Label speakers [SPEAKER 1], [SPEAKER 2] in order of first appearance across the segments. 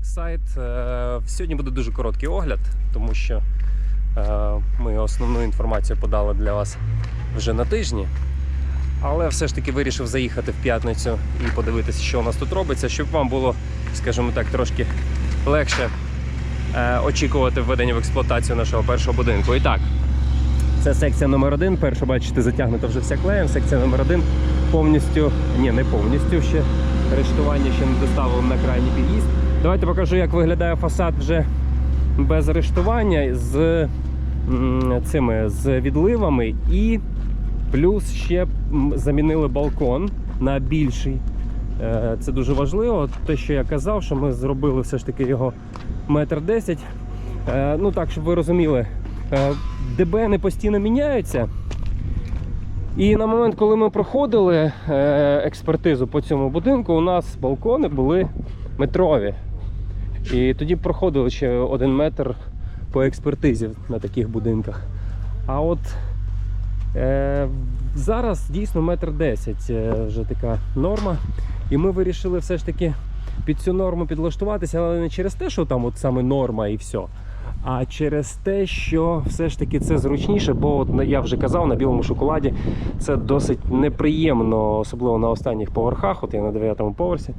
[SPEAKER 1] Парксайд. Е, Сьогодні буде дуже короткий огляд, тому що е, ми основну інформацію подали для вас вже на тижні. Але все ж таки вирішив заїхати в п'ятницю і подивитися, що у нас тут робиться, щоб вам було, скажімо так, трошки легше е, очікувати введення в експлуатацію нашого першого будинку. І так, це секція номер один. Перша, бачите, затягнута вже вся клеєм. Секція номер один повністю, ні, не повністю ще. Рештування ще не доставили на крайній під'їзд. Давайте покажу, як виглядає фасад вже без арештування з цими з відливами і плюс ще замінили балкон на більший. Е, Це дуже важливо. Те, що я казав, що ми зробили все ж таки його метр десять. Е, Ну так, щоб ви розуміли, е, ДБНи постійно міняються. І на момент, коли ми проходили експертизу по цьому будинку, у нас балкони були метрові. І тоді проходили ще один метр по експертизі на таких будинках. А от е, зараз дійсно метр десять е, вже така норма. І ми вирішили все ж таки під цю норму підлаштуватися, але не через те, що там от саме норма і все. А через те, що все ж таки це зручніше, бо от я вже казав, на білому шоколаді це досить неприємно, особливо на останніх поверхах, от я на 9 поверсі.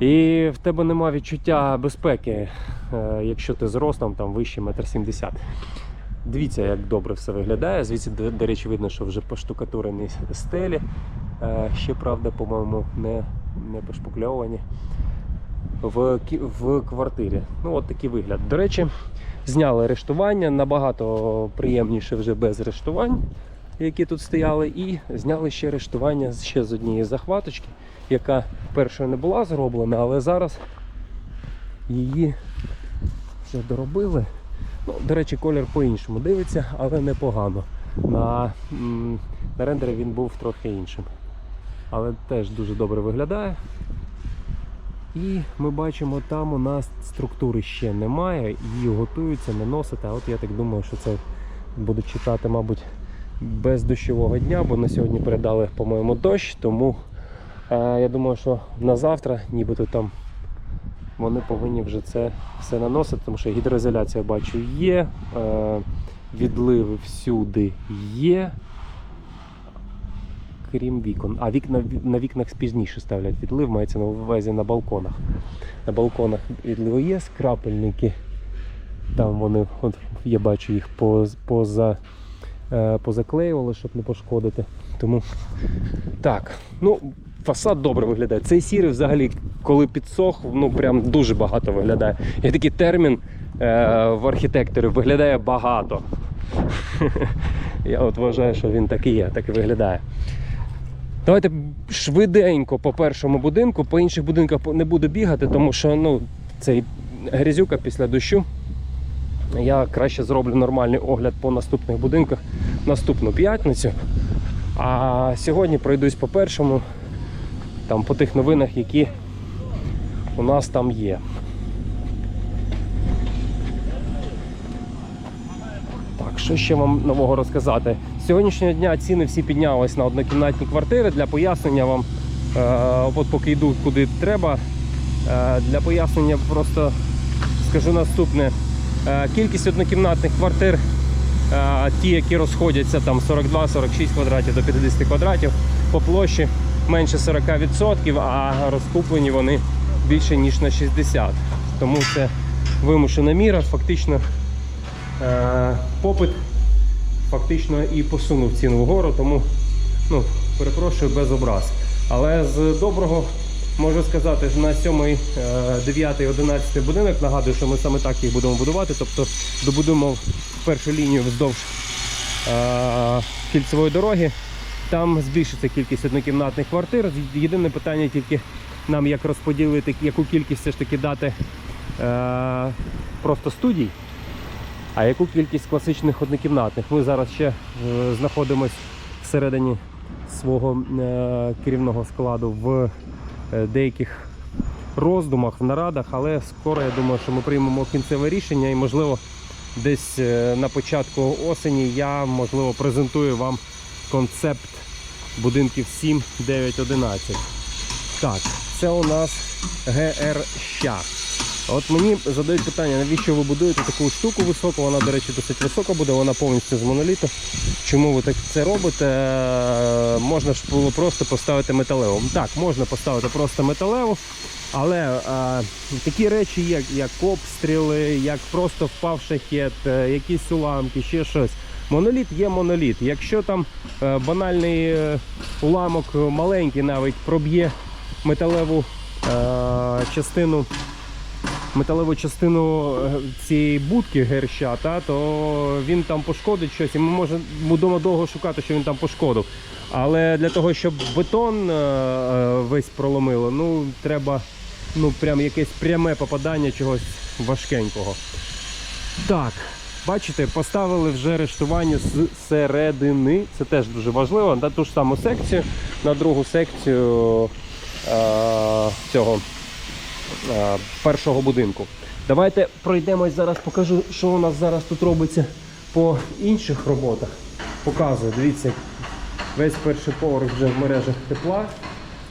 [SPEAKER 1] І в тебе нема відчуття безпеки, е, якщо ти зростом там вище 1,70 м. Дивіться, як добре все виглядає. Звідси, до, речі, видно, що вже поштукатурені стелі. Е, Ще, правда, по-моєму, не, не пошпукльовані в, в квартирі. Ну, от такий вигляд. До речі, зняли арештування, набагато приємніше вже без арештувань, які тут стояли, і зняли ще арештування з- ще з однієї захваточки, яка першою не була зроблена, але зараз її вже доробили. Ну, до речі, колір по-іншому дивиться, але непогано. На, на рендері він був трохи іншим. Але теж дуже добре виглядає. І ми бачимо, там у нас структури ще немає, її готуються наносити. А от я так думаю, що це будуть читати, мабуть, без дощового дня, бо на сьогодні передали, по-моєму, дощ. Тому е, я думаю, що на завтра, нібито там вони повинні вже це все наносити, тому що гідроізоляція бачу є, е, відливи всюди є. Крім вікон. А вікна на вікнах пізніше ставлять відлив, мається на увазі на балконах. На балконах відливи є, скрапельники. Там вони, от я бачу їх поза, позаклеювали, щоб не пошкодити. Тому так, ну, фасад добре виглядає. Цей сірий взагалі, коли підсох, ну прям дуже багато виглядає. Є такий термін е, в архітекторі виглядає багато. Я от вважаю, що він так і є, так і виглядає. Давайте швиденько по першому будинку, по інших будинках не буду бігати, тому що ну, цей грязюка після дощу. Я краще зроблю нормальний огляд по наступних будинках наступну п'ятницю. А сьогодні пройдусь по першому, там по тих новинах, які у нас там є. Так, що ще вам нового розказати? З сьогоднішнього дня ціни всі піднялись на однокімнатні квартири. Для пояснення вам, е, от поки йду куди треба, е, для пояснення просто скажу наступне. Е, кількість однокімнатних квартир, е, ті, які розходяться там 42-46 квадратів до 50 квадратів по площі менше 40%, а розкуплені вони більше ніж на 60%. Тому це вимушена міра. Фактично е, попит фактично і посунув ціну вгору, тому ну, перепрошую без образ. Але з доброго можу сказати, що на 7, 9, 11 будинок нагадую, що ми саме так їх будемо будувати, тобто добудуємо першу лінію вздовж е, кільцевої дороги. Там збільшиться кількість однокімнатних квартир. Єдине питання тільки нам як розподілити, яку кількість все ж таки дати е, просто студій. А яку кількість класичних однокімнатних? Ми зараз ще е, знаходимося всередині свого керівного складу в деяких роздумах, в нарадах, але скоро я думаю, що ми приймемо кінцеве рішення і, можливо, десь е, на початку осені я можливо презентую вам концепт будинків 7, 9, 11. Так, це у нас ГР Ща. От мені задають питання, навіщо ви будуєте таку штуку високу, вона, до речі, досить висока буде, вона повністю з моноліту. Чому ви так це робите? Е, Можна ж було просто поставити металеву. Так, можна поставити просто металеву, але е, такі речі, як, як обстріли, як просто впав шахет, е, якісь уламки, ще щось. Моноліт є моноліт. Якщо там банальний уламок маленький навіть проб'є металеву е, частину металеву частину е, цієї будки герща, та, то він там пошкодить щось, і ми можемо будемо довго шукати, що він там пошкодив. Але для того, щоб бетон е, е, весь проломило, ну треба ну, прям якесь пряме попадання чогось важкенького. Так, бачите, поставили вже рештування з середини. Це теж дуже важливо. На ту ж саму секцію, на другу секцію е, цього першого будинку. Давайте пройдемось зараз, покажу, що у нас зараз тут робиться по інших роботах. Показую, дивіться, весь перший поверх вже в мережах тепла.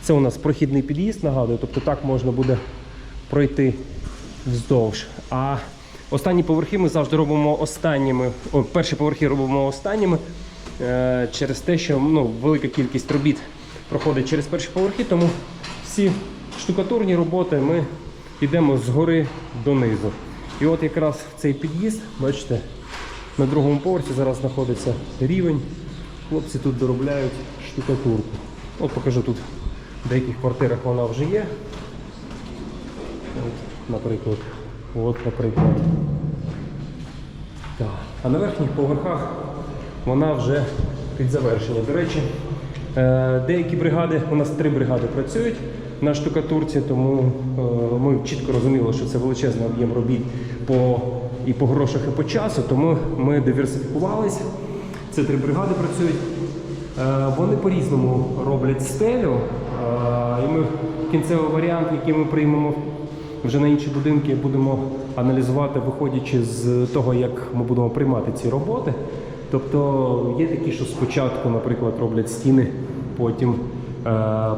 [SPEAKER 1] Це у нас прохідний під'їзд, нагадую, тобто так можна буде пройти вздовж. А останні поверхи ми завжди робимо останніми. О, перші поверхи робимо останніми е, через те, що ну, велика кількість робіт проходить через перші поверхи, тому всі штукатурні роботи ми йдемо згори донизу. І от якраз цей під'їзд, бачите, на другому поверсі зараз знаходиться рівень. Хлопці тут доробляють штукатурку. От покажу тут в деяких квартирах вона вже є. От, наприклад. От, наприклад. Так. А на верхніх поверхах вона вже під завершення. До речі, е, деякі бригади, у нас три бригади працюють на штукатурці, тому е, ми чітко розуміли, що це величезний об'єм робіт по, і по грошах, і по часу, тому ми диверсифікувалися. Це три бригади працюють. Е, Вони по-різному роблять стелю, е, і ми кінцевий варіант, який ми приймемо вже на інші будинки, будемо аналізувати, виходячи з того, як ми будемо приймати ці роботи. Тобто є такі, що спочатку, наприклад, роблять стіни, потім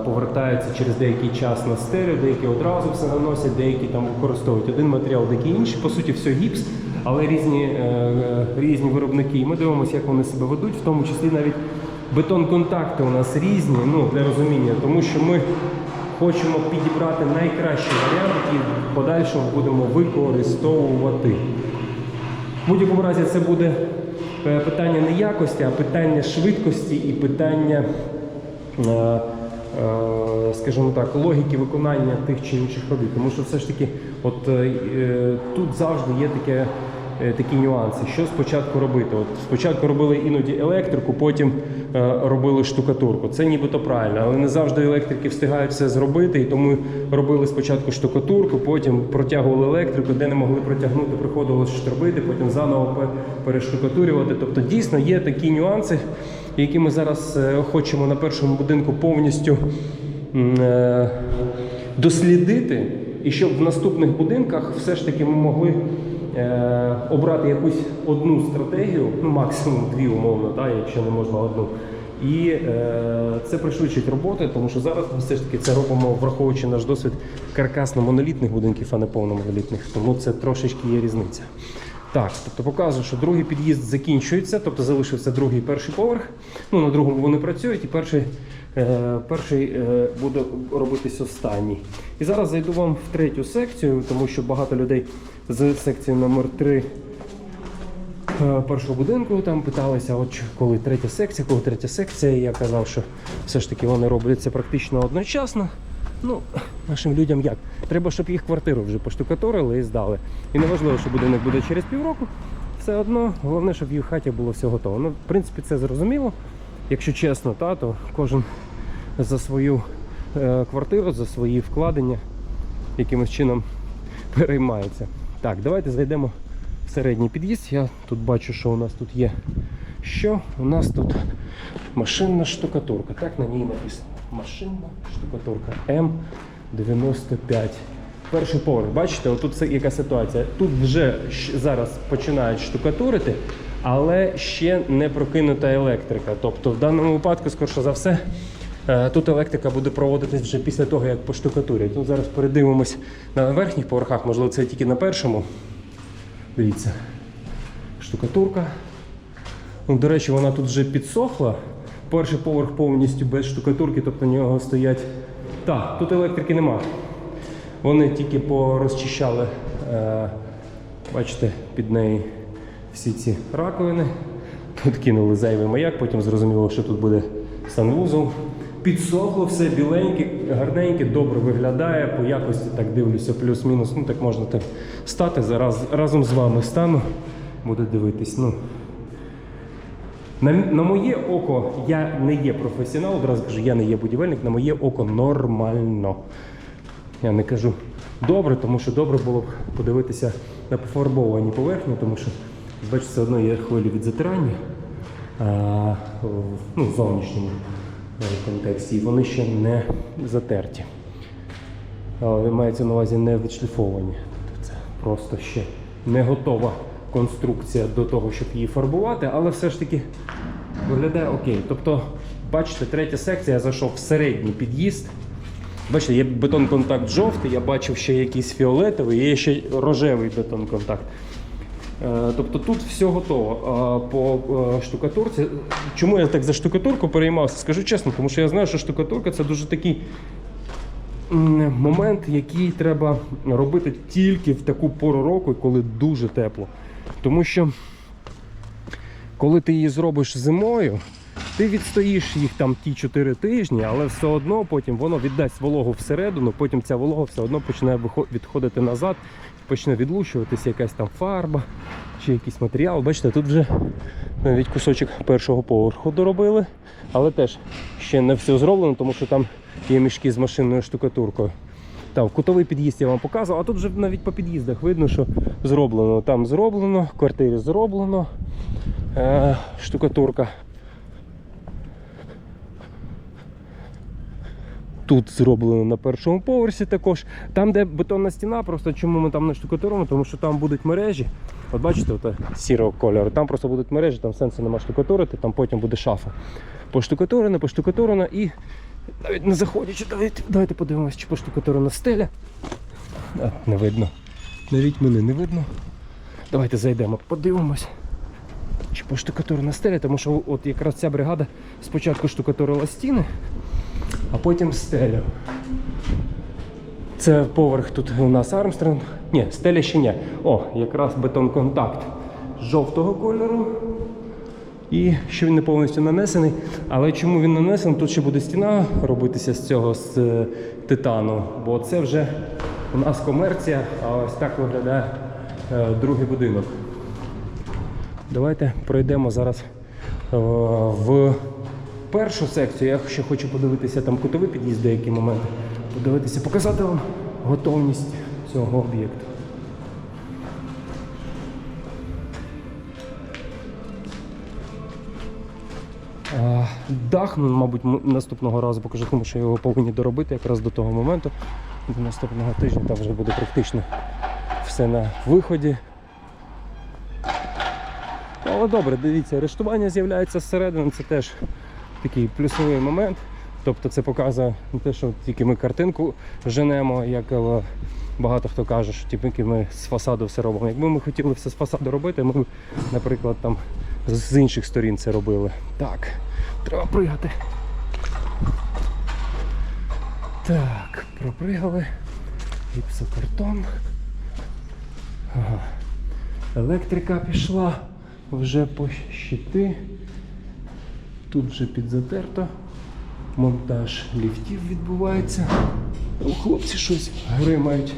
[SPEAKER 1] повертаються через деякий час на стелю, деякі одразу все наносять, деякі там використовують один матеріал, деякі інший. По суті, все гіпс, але різні, е, е, різні виробники. І ми дивимося, як вони себе ведуть, в тому числі навіть бетон-контакти у нас різні, ну для розуміння, тому що ми хочемо підібрати найкращий варіант, який в подальшому будемо використовувати. В будь-якому разі це буде е, питання не якості, а питання швидкості і питання, е, е, скажімо так, логіки виконання тих чи інших робіт. Тому що все ж таки, от е, е, тут завжди є таке. е, Такі нюанси, що спочатку робити. От спочатку робили іноді електрику, потім е, робили штукатурку. Це нібито правильно, але не завжди електрики встигають все зробити, і тому робили спочатку штукатурку, потім протягували електрику, де не могли протягнути, приходилось штробити, потім заново перештукатурювати. Тобто дійсно є такі нюанси, які ми зараз е, хочемо на першому будинку повністю е, дослідити, і щоб в наступних будинках все ж таки ми могли е, обрати якусь одну стратегію, ну максимум дві умовно, та, якщо не можна одну. І це пришвидшить роботи, тому що зараз ми все ж таки це робимо, враховуючи наш досвід каркасно-монолітних будинків, а не повномонолітних. Тому це трошечки є різниця. Так, тобто показую, що другий під'їзд закінчується, тобто залишився другий перший поверх. Ну, на другому вони працюють, і перший, е, перший е, буде робитись останній. І зараз зайду вам в третю секцію, тому що багато людей з секції номер 3 е, першого будинку там питалися, от коли третя секція, коли третя секція. Я казав, що все ж таки вони робляться практично одночасно. Ну, нашим людям як? Треба, щоб їх квартиру вже поштукатурили і здали. І неважливо, що будинок буде через півроку. Все одно, головне, щоб в хаті було все готово. Ну, в принципі, це зрозуміло. Якщо чесно, та, то кожен за свою е, квартиру, за свої вкладення якимось чином переймається. Так, давайте зайдемо в середній під'їзд. Я тут бачу, що у нас тут є. Що? У нас тут машинна штукатурка. Так на ній написано. Машинна штукатурка М95. Перший поверх. Бачите, отут це яка ситуація. Тут вже зараз починають штукатурити, але ще не прокинута електрика. Тобто в даному випадку, скоріше за все, Е, Тут електрика буде проводитись вже після того, як поштукатурять. Ну, зараз передивимось на верхніх поверхах, можливо, це тільки на першому. Дивіться, штукатурка. Ну, до речі, вона тут вже підсохла. Перший поверх повністю без штукатурки, тобто на нього стоять. Так, тут електрики нема. Вони тільки порозчищали, е, бачите, під неї всі ці раковини. Тут кинули зайвий маяк, потім зрозуміло, що тут буде санвузол. Підсохло все біленьке, гарненьке, добре виглядає. По якості так дивлюся, плюс-мінус. Ну так можна так стати. Зараз разом з вами стану, буду дивитись. Ну, на, на моє око, я не є професіонал, одразу кажу, я не є будівельник, на моє око нормально. Я не кажу добре, тому що добре було б подивитися на пофарбовані поверхні, тому що, бачите, все одно є хвилі від затирання а, ну, в зовнішньому е, контексті, і вони ще не затерті. Мається на увазі не відшліфовані. Тобто це просто ще не готова конструкція до того, щоб її фарбувати, але все ж таки виглядає окей. Тобто, бачите, третя секція, я зайшов в середній під'їзд. Бачите, є бетон-контакт жовтий, я бачив ще якийсь фіолетовий, є ще рожевий бетон-контакт. Е, Тобто тут все готово. По е, штукатурці. Чому я так за штукатурку переймався? Скажу чесно, тому що я знаю, що штукатурка це дуже такий момент, який треба робити тільки в таку пору року, коли дуже тепло. Тому що коли ти її зробиш зимою, ти відстоїш їх там ті 4 тижні, але все одно потім воно віддасть вологу всередину, потім ця волога все одно почне відходити назад, почне відлущуватися якась там фарба чи якийсь матеріал. Бачите, тут вже навіть кусочок першого поверху доробили, але теж ще не все зроблено, тому що там є мішки з машинною штукатуркою. Там кутовий під'їзд я вам показував, а тут вже навіть по під'їздах видно, що зроблено. Там зроблено, в квартирі зроблено. Е, штукатурка. Тут зроблено на першому поверсі також. Там, де бетонна стіна, просто чому ми там не штукатуримо, тому що там будуть мережі. От бачите, от сірого кольору, там просто будуть мережі, там сенсу нема штукатурити, там потім буде шафа. Поштукатурена, поштукатурена і навіть не заходячи, давайте, давайте подивимося, чи поштукатурена стеля. А, не видно. Навіть мене не видно. Давайте зайдемо, подивимось. Чи поштукатурена стеля, тому що от якраз ця бригада спочатку штукатурила стіни, а потім стелю. Це поверх тут у нас Армстронг. Ні, стеля ще ні. О, якраз бетон-контакт жовтого кольору. І що він не повністю нанесений. Але чому він нанесений? Тут ще буде стіна робитися з цього з е, титану, бо це вже у нас комерція, а ось так виглядає е, другий будинок. Давайте пройдемо зараз е, в першу секцію. Я ще хочу подивитися там кутовий під'їзд, деякі моменти. Подивитися, показати вам готовність цього об'єкту. Дах, ну, мабуть, наступного разу покажу, тому що його повинні доробити якраз до того моменту. До наступного тижня там вже буде практично все на виході. Але добре, дивіться, арештування з'являється зсередини, це теж такий плюсовий момент. Тобто це показує не те, що тільки ми картинку женемо, як е, багато хто каже, що тільки ми з фасаду все робимо. Якби ми хотіли все з фасаду робити, ми б, наприклад, там з інших сторін це робили. Так, треба пригати. Так, пропригали. Гіпсокартон. Ага. Електрика пішла вже по щити. Тут вже підзатерто. Монтаж ліфтів відбувається. У хлопці щось гримають.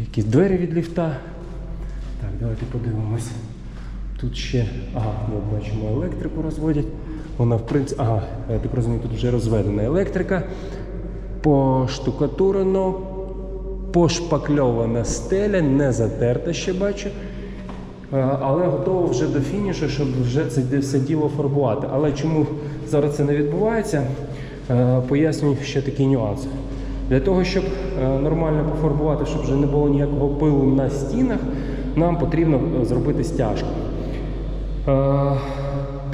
[SPEAKER 1] Якісь двері від ліфта. Так, давайте подивимось. Тут ще, ага, ми бачимо електрику розводять. Вона в принципі, ага, так розумію, тут вже розведена електрика. Поштукатурено, пошпакльована стеля, не затерта ще бачу. Е, Але готово вже до фінішу, щоб вже це все діло фарбувати. Але чому зараз це не відбувається? Е, Пояснюю ще такий нюанс. Для того, щоб е, нормально пофарбувати, щоб вже не було ніякого пилу на стінах, нам потрібно зробити стяжку.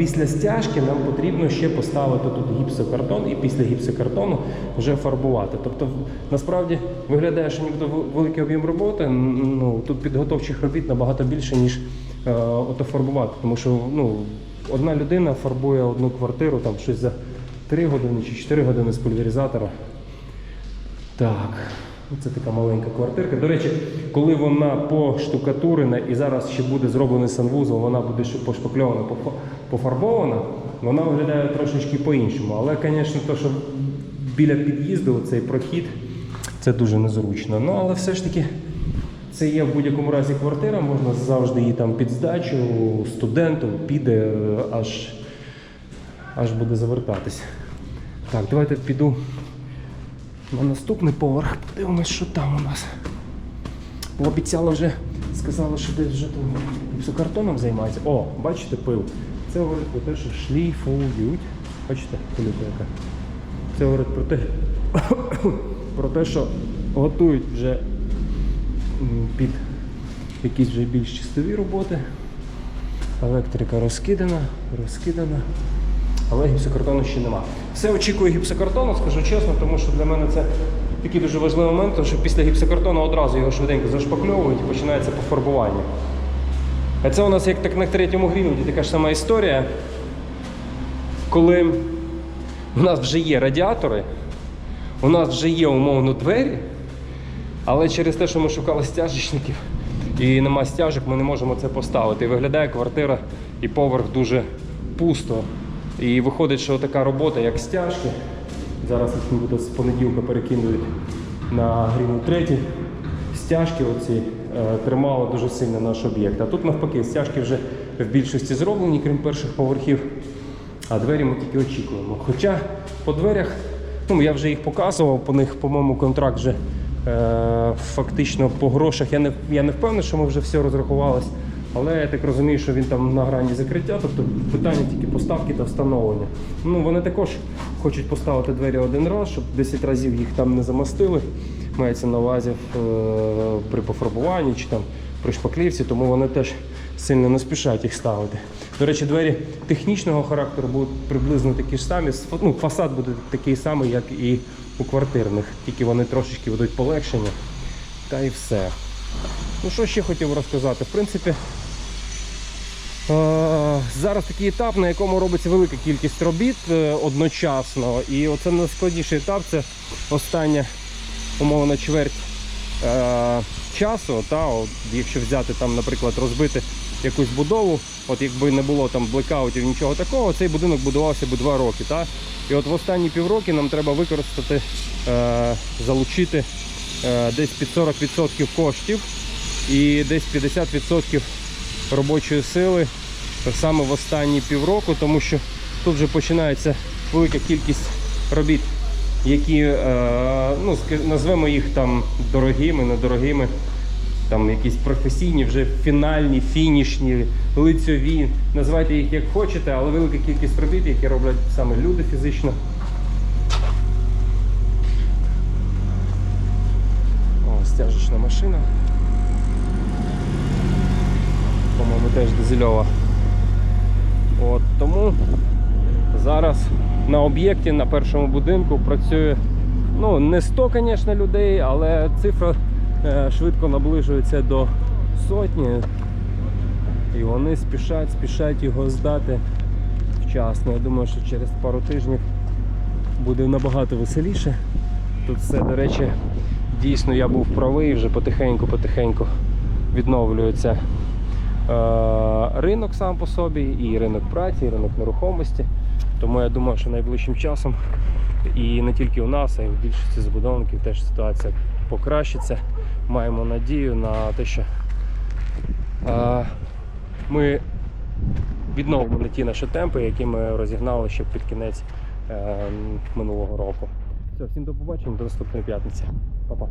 [SPEAKER 1] Після стяжки нам потрібно ще поставити тут гіпсокартон і після гіпсокартону вже фарбувати. Тобто, насправді виглядає, що нібито великий об'єм роботи. Ну, тут підготовчих робіт набагато більше, ніж е, ото фарбувати. Тому що ну, одна людина фарбує одну квартиру там щось за 3 години чи 4 години з пульверізатора. Так, це така маленька квартирка. До речі, коли вона поштукатурена і зараз ще буде зроблений санвузол, вона буде ще пошпакльована, пофарбована, вона виглядає трошечки по-іншому. Але, звісно, то, що біля під'їзду цей прохід, це дуже незручно. Ну, але все ж таки. Це є в будь-якому разі квартира, можна завжди її там під здачу, студенту піде аж, аж буде завертатись. Так, давайте піду на наступний поверх. Подивимось, що там у нас. Обіцяла вже, сказала, що десь вже там гіпсокартоном займається. О, бачите пил. Це говорить про те, що шліфують. Бачите, яка. Це говорить про те, про те, що готують вже під якісь вже більш чистові роботи. Електрика розкидана, розкидана. Але гіпсокартону ще нема. Все очікую гіпсокартону, скажу чесно, тому що для мене це такий дуже важливий момент, тому що після гіпсокартону одразу його швиденько зашпакльовують і починається пофарбування. А це у нас як так на третьому грінвуді така ж сама історія. Коли в нас вже є радіатори, у нас вже є умовно двері, але через те, що ми шукали стяжечників і нема стяжок, ми не можемо це поставити. І виглядає квартира і поверх дуже пусто. І виходить, що така робота, як стяжки, зараз їх нібито з понеділка перекинують на гріну третій. Стяжки оці е, тримали дуже сильно наш об'єкт. А тут навпаки, стяжки вже в більшості зроблені, крім перших поверхів. А двері ми тільки очікуємо. Хоча по дверях, ну я вже їх показував, по них, по-моєму, контракт вже е, фактично по грошах. Я не, я не впевнений, що ми вже все розрахувались. Але я так розумію, що він там на грані закриття, тобто питання тільки поставки та встановлення. Ну, вони також хочуть поставити двері один раз, щоб 10 разів їх там не замостили. Мається на увазі е, при пофарбуванні чи там при шпаклівці, тому вони теж сильно не спішають їх ставити. До речі, двері технічного характеру будуть приблизно такі ж самі. Ну, фасад буде такий самий, як і у квартирних, тільки вони трошечки будуть полегшені. Та й все. Ну що ще хотів розказати? В принципі, е, зараз такий етап, на якому робиться велика кількість робіт е, одночасно. І оце найскладніший етап це остання умовно чверть е, часу. Та, от, якщо взяти там, наприклад, розбити якусь будову, от якби не було там блекаутів, нічого такого, цей будинок будувався би два роки. Та? І от в останні півроки нам треба використати, е, залучити е, десь під 40% коштів і десь 50% робочої сили само в останні півроку, тому що тут вже починається велика кількість робіт, які е, ну, назвемо їх там дорогими, недорогими, там якісь професійні, вже фінальні, фінішні, лицьові. Називайте їх як хочете, але велика кількість робіт, які роблять саме люди фізично. О, стяжечна машина. По-моєму, теж дизельова. От тому зараз на об'єкті на першому будинку працює ну, не 100, звісно, людей, але цифра е, швидко наближується до сотні. І вони спішать, спішать його здати вчасно. Я думаю, що через пару тижнів буде набагато веселіше. Тут все, до речі, дійсно я був правий, вже потихеньку-потихеньку відновлюється е, ринок сам по собі, і ринок праці, і ринок нерухомості. Тому я думаю, що найближчим часом і не тільки у нас, а й в більшості забудовників теж ситуація покращиться. Маємо надію на те, що е, ми відновимо не ті наші темпи, які ми розігнали ще під кінець е, минулого року. Все, всім до побачення, до наступної п'ятниці. Па-па.